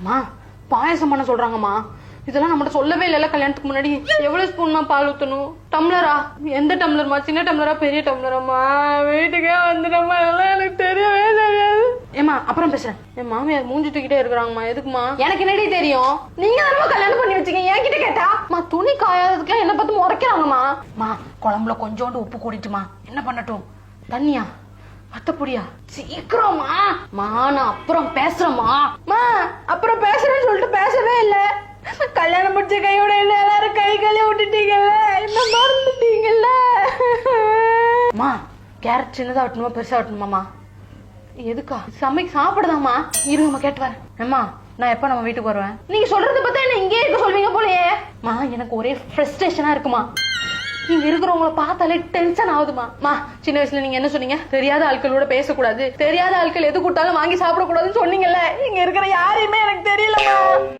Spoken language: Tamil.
அம்மா பாயசம் பண்ண சொல்றாங்கம்மா. இதெல்லாம் நம்மகிட்ட சொல்லவே இல்லைல்ல கல்யாணத்துக்கு முன்னாடி. எவ்வளவு ஸ்பூன்மா பால் ஊத்தணும்? டம்ளரா? எந்த டம்ளர்மா? சின்ன டம்ளரா பெரிய டம்ளராம்மா? வீட்டுக்கே வந்துட்டம்மா எல்லாம் எனக்கு தெரியவே தெரியாது. ஏமா அப்புறம் பேசுறேன். என் மாமியார் மூஞ்சி தூக்கிட்டே இருக்கிறாங்கம்மா எதுக்குமா எனக்கு என்னடி தெரியும்? நீங்க தானமா கல்யாணம் பண்ணி வச்சீங்க என்கிட்ட கேட்டா? மா துணி காயாததுக்குலாம் என்ன பார்த்து முறைக்கிறாங்கம்மா. மா குழம்புல கொஞ்சோண்டு உப்பு கூடிட்டுமா என்ன பண்ணட்டும்? தண்ணியா? வத்தப்பொடியா? சீக்கிரமா மா நான் அப்புறம் பேசுறேம்மா. மா அப்புறம் பேசுறேன்னு சொல்லிட்டு பேசவே இல்ல. கல்யாணம் முடிச்ச கையோட இல்ல எல்லாரும் கை கழுவி விட்டுட்டீங்கல்ல? என்ன மறந்துட்டீங்கல்ல? மா கேரட் சின்னதா வெட்டணுமா பெருசா வெட்டணுமாமா எதுக்கா? சமைக்க சாப்பிடுதாம்மா? இருங்கம்மா கேட்டு வரேன். அம்மா நான் எப்ப நம்ம வீட்டுக்கு வருவேன்? நீங்க சொல்றத பார்த்தா என்ன இங்கே இருக்க சொல்வீங்க போலயே? மா எனக்கு ஒரே ஃப்ரஸ்ட்ரேஷனா இருக்குமா? இங்க இருக்கிறவங்கள பார்த்தாலே டென்ஷன் ஆகுதுமா? மா சின்ன வயசுல நீங்க என்ன சொன்னீங்க? தெரியாத ஆட்களோட பேசக்கூடாது. தெரியாத ஆட்கள் எது கூட்டாலும் வாங்கி சாப்பிடக்கூடாதுன்னு சொன்னீங்கல்ல? இங்க இருக்கிற எனக்கு